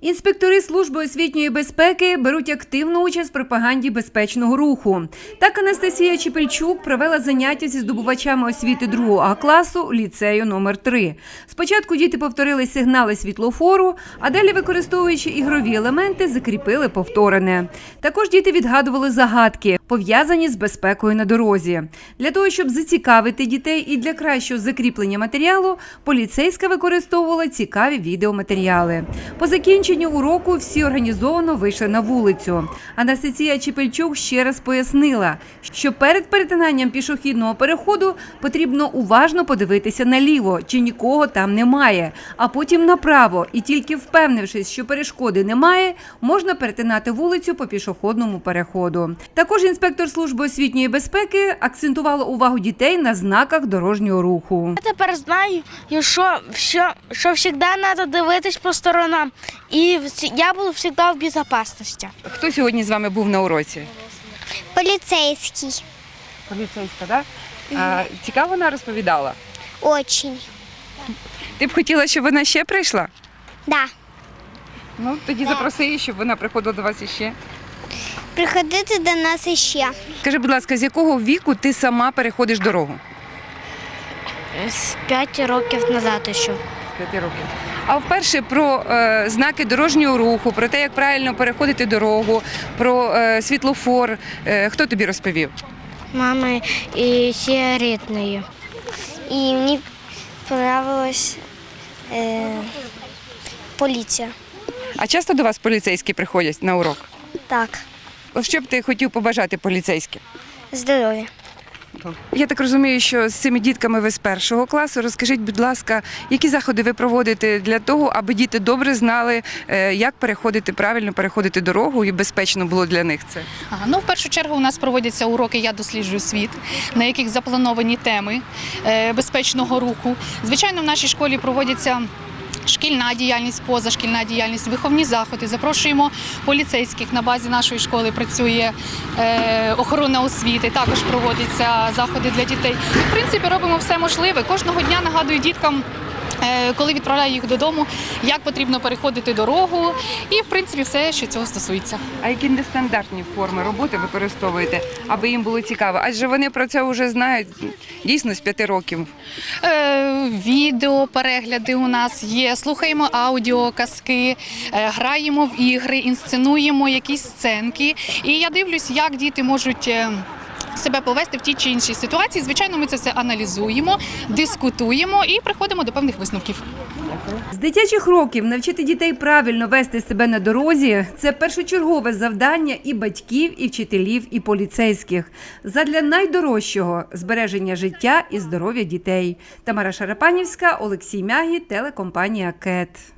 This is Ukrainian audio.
Інспектори служби освітньої безпеки беруть активну участь в пропаганді безпечного руху. Так Анастасія Чепельчук провела заняття зі здобувачами освіти 2 А класу ліцею номер 3 Спочатку діти повторили сигнали світлофору, а далі, використовуючи ігрові елементи, закріпили повторене. Також діти відгадували загадки, пов'язані з безпекою на дорозі. Для того, щоб зацікавити дітей і для кращого закріплення матеріалу, поліцейська використовувала цікаві відеоматеріали. По закінченню уроку всі організовано вийшли на вулицю. Анастасія Чепельчук ще раз пояснила, що перед перетинанням пішохідного переходу потрібно уважно подивитися наліво, чи нікого там немає, а потім направо. І тільки впевнившись, що перешкоди немає, можна перетинати вулицю по пішохідному переходу. Також інспектор служби освітньої безпеки акцентувала увагу дітей на знаках дорожнього руху. Я тепер знаю, що, що, що завжди треба дивитись по сторонам. І я буду завжди в безпечності. Хто сьогодні з вами був на уроці? Полицейский. Поліцейська, так? А, цікаво вона розповідала. Очень. Ти б хотіла, щоб вона ще прийшла? Да. Ну тоді запроси її, щоб вона приходила до вас іще. Приходите до нас іще. Скажи, будь ласка, з якого віку ти сама переходиш дорогу? З 5 років назад ще. П'яти років. А вперше про е, знаки дорожнього руху, про те, як правильно переходити дорогу, про е, світлофор. Е, хто тобі розповів? Мами і ще рідної. І мені понравилась е, поліція. А часто до вас поліцейські приходять на урок? Так, Що б ти хотів побажати поліцейським? здоров'я. Я так розумію, що з цими дітками ви з першого класу. Розкажіть, будь ласка, які заходи ви проводите для того, аби діти добре знали, е, як переходити правильно переходити дорогу і безпечно було для них це? Ага, ну в першу чергу у нас проводяться уроки Я досліджую світ, на яких заплановані теми е, безпечного руху. Звичайно, в нашій школі проводяться. Шкільна діяльність, позашкільна діяльність, виховні заходи. Запрошуємо поліцейських. На базі нашої школи працює е, охорона освіти. Також проводяться заходи для дітей. В принципі, робимо все можливе. Кожного дня нагадую діткам. Е, Коли відправляю їх додому, як потрібно переходити дорогу, і в принципі все, що цього стосується. А які нестандартні форми роботи використовуєте, аби їм було цікаво? Адже вони про це вже знають дійсно з п'яти років. Е, відео перегляди у нас є, слухаємо аудіо, казки, е, граємо в ігри, інсценуємо якісь сценки. І я дивлюсь, як діти можуть. Себе повести в тій чи іншій ситуації. Звичайно, ми це все аналізуємо, дискутуємо і приходимо до певних висновків. З дитячих років навчити дітей правильно вести себе на дорозі це першочергове завдання і батьків, і вчителів, і поліцейських задля найдорожчого збереження життя і здоров'я дітей. Тамара Шарапанівська, Олексій Мягі, телекомпанія КЕТ.